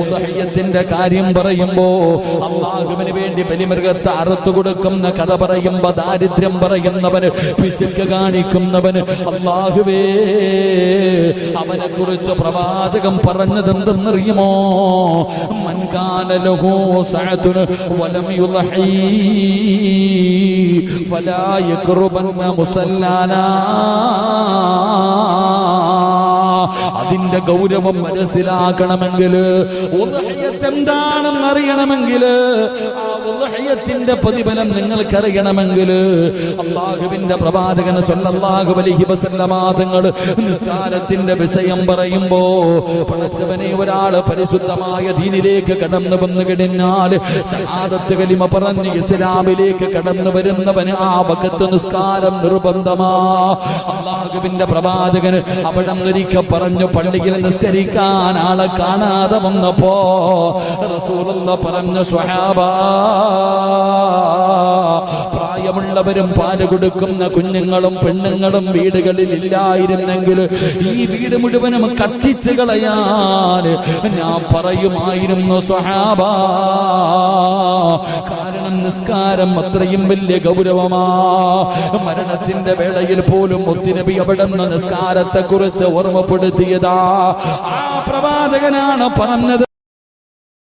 ഉദഹയത്തിന്റെ കാര്യം പറയുമ്പോ അള്ളാഹുവിന് വേണ്ടി ബലിമൃഗത്തെ അറുത്തു കൊടുക്കുന്ന കഥ പറയുമ്പോ ദാരിദ്ര്യം പറയുന്നവന് പിശുക്ക് കാണിക്കുന്നവന് അള്ളാഹുവേ അവനെ കുറിച്ച് പ്രവാചകം പറഞ്ഞത് എന്തെന്നറിയുമോ വലം ഫലാ മുസല്ലാനാ. അതിന്റെ ഗൗരവം മനസ്സിലാക്കണമെങ്കിൽ എന്താണെന്ന് അറിയണമെങ്കിൽ പ്രതിഫലം നിങ്ങൾക്കറിയണമെങ്കിൽ അള്ളാഹുവിന്റെ പ്രവാചകൻ സല്ലല്ലാഹു അലൈഹി വസല്ലമ തങ്ങൾ നിസ്കാരത്തിന്റെ വിഷയം പറയുമ്പോ പടച്ചവനെ ഒരാൾ പരിശുദ്ധമായ ദീനിലേക്ക് കടന്നു വന്നു കഴിഞ്ഞാൽ ഷഹാദത്ത് കലിമ പറഞ്ഞ് ഇസ്ലാമിലേക്ക് കടന്നു വരുന്നവന് ആ വകത്ത് നിസ്കാരം നിർബന്ധമാ. അള്ളാഹുവിന്റെ പ്രവാചകന് അവിടെ ഒരിക്കൽ പറഞ്ഞു പള്ളിയിൽ നിസ്കരിക്കാൻ ആളെ കാണാതെ വന്നപ്പോ റസൂലുള്ള പറഞ്ഞു സ്വഹാബ പ്രായമുള്ളവരും പാൽ കൊടുക്കുന്ന കുഞ്ഞുങ്ങളും പെണ്ണുങ്ങളും വീടുകളിൽ ഇല്ലായിരുന്നെങ്കിൽ ഈ വീട് മുഴുവനും കത്തിച്ചു കളയാൻ ഞാൻ പറയുമായിരുന്നു സ്വഹാബ. കാരണം നിസ്കാരം അത്രയും വലിയ ഗൗരവമാ. മരണത്തിന്റെ വേളയിൽ പോലും ഒത്തിനബി അവിടെ നിന്ന് നിസ്കാരത്തെ കുറിച്ച് ഓർമ്മപ്പെടുത്തിയതാ. ആ പ്രവാചകനാണ് പറഞ്ഞത്.